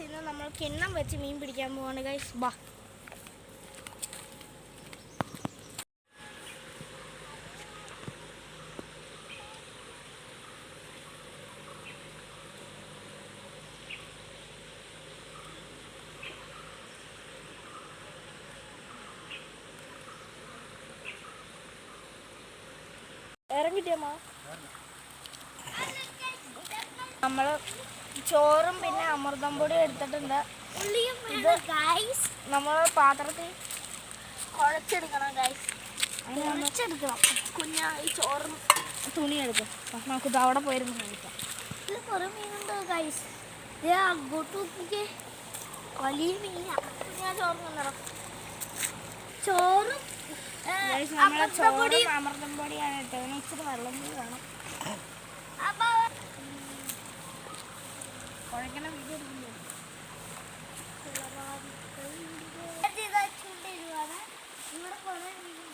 Guys ഇന്ന് നമ്മൾ കിണ്ണം വെച്ച് മീൻ പിടിക്കാൻ പോവാണ് ഗൈസ് ബാ. ഇറങ്ങിട്ടേമാ നമ്മൾ ചോറും പിന്നെ അമൃതം പൊടി എടുത്തിട്ടുണ്ട്. ഇത് നമ്മൾ പാത്രത്തിൽ കുഴച്ചെടുക്കണം ഗൈസ് കുഴച്ചെടുക്കണം കുഞ്ഞാ ഈ ചോറും തുണി എടുക്കും. അപ്പൊ നമുക്ക് ഇത് അവിടെ പോയിരുന്നു കഴിക്കാം. ഇത് കുറേ മീനുണ്ട് ഗൈസ് ഇത് അങ്ങോട്ട് നോക്കിക്കേ. വലിയ മീനാണ് കുഞ്ഞാ ചോറ് നിന്നിടം ചോറും നമ്മളെ ചോറും അമൃതം പൊടിയാണ് ഇട്ടത്. ഇച്ചിരി വെള്ളം കൂടി വേണം കുഴക്കണ വീഡിയോ എടുക്കുന്നുണ്ട്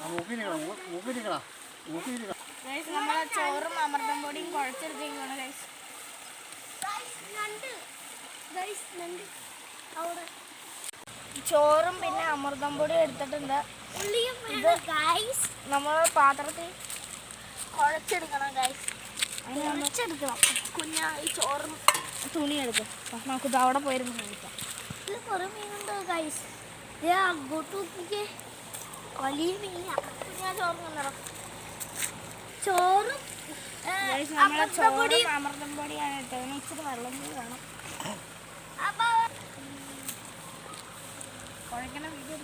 ആ മൂക്കിരിക്കണം മൂക്കിരിക്കണം മൂക്കിരിക്കണം ഗൈസ് നമ്മളെ ചോറും അമൃതം പൊടിയും കുഴച്ചെടുത്തേക്കാണ് ഗൈസ് ചോറും പിന്നെ അമൃതം പൊടിയും എടുത്തിട്ടുണ്ട്. നമ്മൾ പാത്രത്തിൽ കുഴച്ചെടുക്കണം ഗൈസ് കുഴച്ചെടുക്കണം. കുഞ്ഞാ ഈ ചോറും തുണി എടുക്കും നമുക്ക് ഇത് അവിടെ പോയിരുന്നു കഴിക്കാം. ഇത് കുറേ മീനുണ്ട് ഗൈസ് ഇത് അങ്ങോട്ട് നോക്കിക്കേ. ചോറ് അമൃതം പൊടിയാണ് കേട്ടോ. ഇച്ചിരി വെള്ളം കൂടി വേണം. കുഴക്കണ വീഡിയോ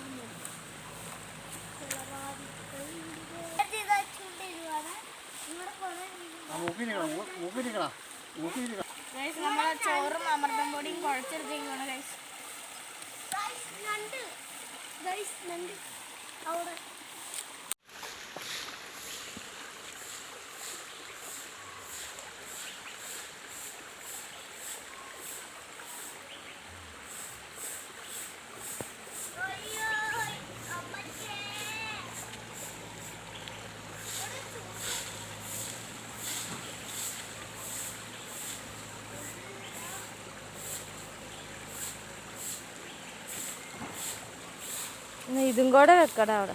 ഗൈസ് നമ്മളെ ചോറും അമൃതം പൊടിയും കുഴച്ചെടുത്തേക്കാണ് ഗൈസ് Ahora അവിടെ ഇതും കൂടെ വെക്കടാ അവിടെ.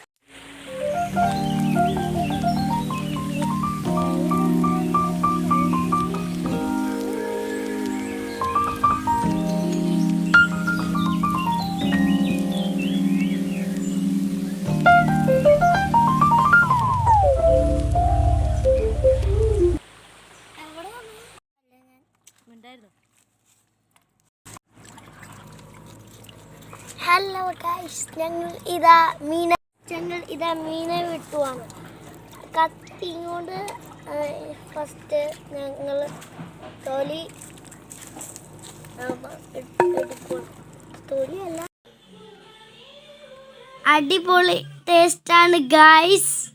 hello guys ഞങ്ങൾ ഇതാ മീന ഞങ്ങൾ ഇതാ മീനെ വിട്ടുവാണ് കത്തി കൊണ്ട് ഫസ്റ്റ് ഞങ്ങൾ തൊലി എടുക്കണം തൊലിയല്ല. അടിപൊളി ടേസ്റ്റാണ് ഗൈസ്